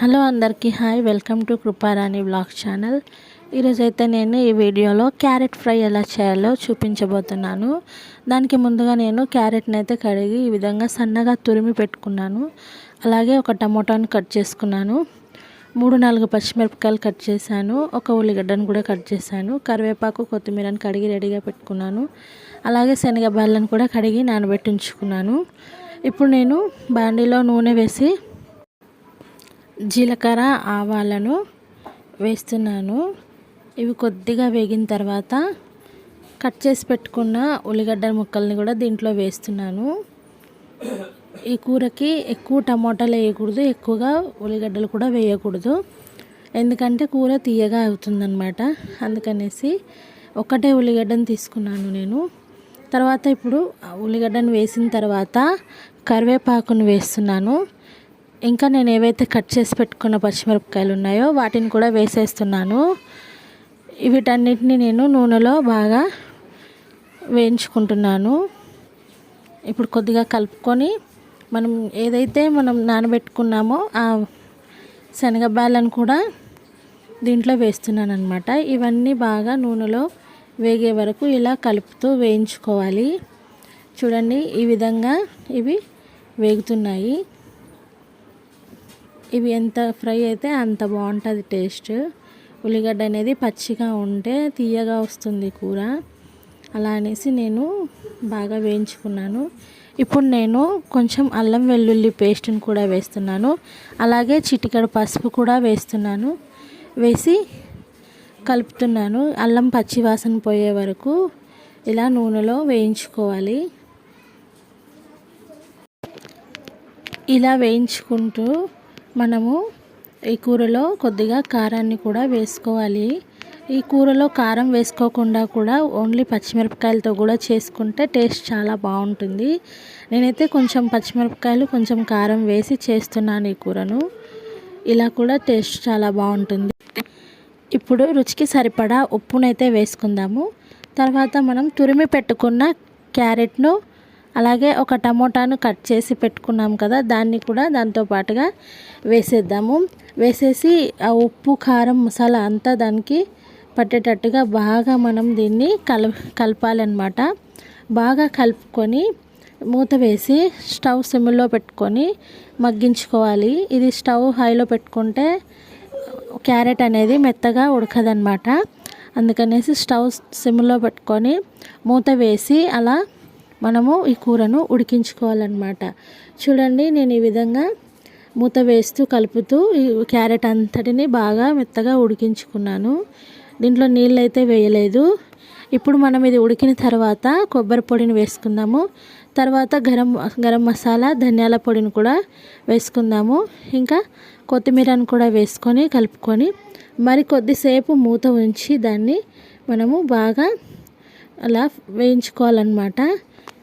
Hello అందరికీ hi welcome to Kriparani blog channel. ఈరోజు అయితే నేను ఈ వీడియోలో క్యారెట్ ఫ్రై ఎలా చేయాలో చూపించబోతున్నాను. దానికి ముందుగా నేను క్యారెట్ని అయితే కడిగి ఈ విధంగా సన్నగా తురిమి పెట్టుకున్నాను. అలాగే ఒక టమోటాను కట్ చేసుకున్నాను. మూడు నాలుగు పచ్చిమిరపకాయలు కట్ చేశాను. ఒక ఉల్లిగడ్డను కూడా కట్ చేశాను. కరివేపాకు కొత్తిమీరని కడిగి రెడీగా పెట్టుకున్నాను. అలాగే శనగ శనగబాళ్ళను కూడా కడిగి నానబెట్టించుకున్నాను. ఇప్పుడు నేను బాండీలో నూనె వేసి జీలకర్ర ఆవాలను వేస్తున్నాను. ఇవి కొద్దిగా వేగిన తర్వాత కట్ చేసి పెట్టుకున్న ఉల్లిగడ్డ ముక్కల్ని కూడా దీంట్లో వేస్తున్నాను. ఈ కూరకి ఎక్కువ టమాటాలు వేయకూడదు ఎక్కువగా ఉల్లిగడ్డలు కూడా వేయకూడదు. ఎందుకంటే కూర తీయగా అవుతుందన్నమాట. అందుకనేసి ఒకటే ఉల్లిగడ్డను తీసుకున్నాను నేను. తర్వాత ఇప్పుడు ఉల్లిగడ్డను వేసిన తర్వాత కరివేపాకును వేస్తున్నాను. ఇంకా నేను ఏవైతే కట్ చేసి పెట్టుకున్న పచ్చిమిరపకాయలు ఉన్నాయో వాటిని కూడా వేసేస్తున్నాను. వీటన్నిటిని నేను నూనెలో బాగా వేయించుకుంటున్నాను. ఇప్పుడు కొద్దిగా కలుపుకొని మనం ఏదైతే మనం నానబెట్టుకున్నామో ఆ శనగబాలను కూడా దీంట్లో వేస్తున్నాను అనమాట ఇవన్నీ బాగా నూనెలో వేగే వరకు ఇలా కలుపుతూ వేయించుకోవాలి. చూడండి ఈ విధంగా ఇవి వేగుతున్నాయి. ఇవి ఎంత ఫ్రై అయితే అంత బాగుంటుంది టేస్ట్. ఉల్లిగడ్డ అనేది పచ్చిగా ఉంటే తీయగా వస్తుంది కూర. అలా అనేసి నేను బాగా వేయించుకున్నాను. ఇప్పుడు నేను కొంచెం అల్లం వెల్లుల్లి పేస్ట్ని కూడా వేస్తున్నాను. అలాగే చిటికెడు పసుపు కూడా వేస్తున్నాను. వేసి కలుపుతున్నాను. అల్లం పచ్చి వాసన పోయే వరకు ఇలా నూనెలో వేయించుకోవాలి. ఇలా వేయించుకుంటూ మనము ఈ కూరలో కొద్దిగా కారాన్ని కూడా వేసుకోవాలి. ఈ కూరలో కారం వేసుకోకుండా కూడా ఓన్లీ పచ్చిమిరపకాయలతో కూడా చేసుకుంటే టేస్ట్ చాలా బాగుంటుంది. నేనైతే కొంచెం పచ్చిమిరపకాయలు కొంచెం కారం వేసి చేస్తున్నాను ఈ కూరను. ఇలా కూడా టేస్ట్ చాలా బాగుంటుంది. ఇప్పుడు రుచికి సరిపడా ఉప్పునైతే వేసుకుందాము. తర్వాత మనం తురిమి పెట్టుకున్న క్యారెట్ను అలాగే ఒక టమోటాను కట్ చేసి పెట్టుకున్నాం కదా దాన్ని కూడా దాంతో పాటుగా వేసేద్దాము. వేసేసి ఆ ఉప్పు కారం మసాలా అంతా దానికి పట్టేటట్టుగా బాగా మనం దీన్ని కల కలపాలన్నమాట. బాగా కలుపుకొని మూత వేసి స్టవ్ సిమ్లో పెట్టుకొని మగ్గించుకోవాలి. ఇది స్టవ్ హైలో పెట్టుకుంటే క్యారెట్ అనేది మెత్తగా ఉడకదనమాట అందుకనేసి స్టవ్ సిమ్లో పెట్టుకొని మూత వేసి అలా మనము ఈ కూరను ఉడికించుకోవాలన్నమాట. చూడండి నేను ఈ విధంగా మూత వేస్తూ కలుపుతూ ఈ క్యారెట్ అంతటిని బాగా మెత్తగా ఉడికించుకున్నాను. దీంట్లో నీళ్ళు అయితే వేయలేదు. ఇప్పుడు మనం ఇది ఉడికిన తర్వాత కొబ్బరి పొడిని వేసుకుందాము. తర్వాత గరం గరం మసాలా ధనియాల పొడిని కూడా వేసుకుందాము. ఇంకా కొత్తిమీరను కూడా వేసుకొని కలుపుకొని మరి కొద్దిసేపు మూత ఉంచి దాన్ని మనము బాగా అలా వేయించుకోవాలన్నమాట.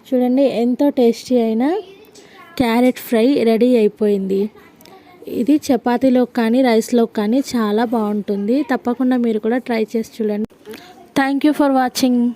చూడండి ఎంతో టేస్టీ అయిన క్యారెట్ ఫ్రై రెడీ అయిపోయింది. ఇది చపాతీలో కానీ రైస్లో కానీ చాలా బాగుంటుంది. తప్పకుండా మీరు కూడా ట్రై చేసి చూడండి. Thank you for watching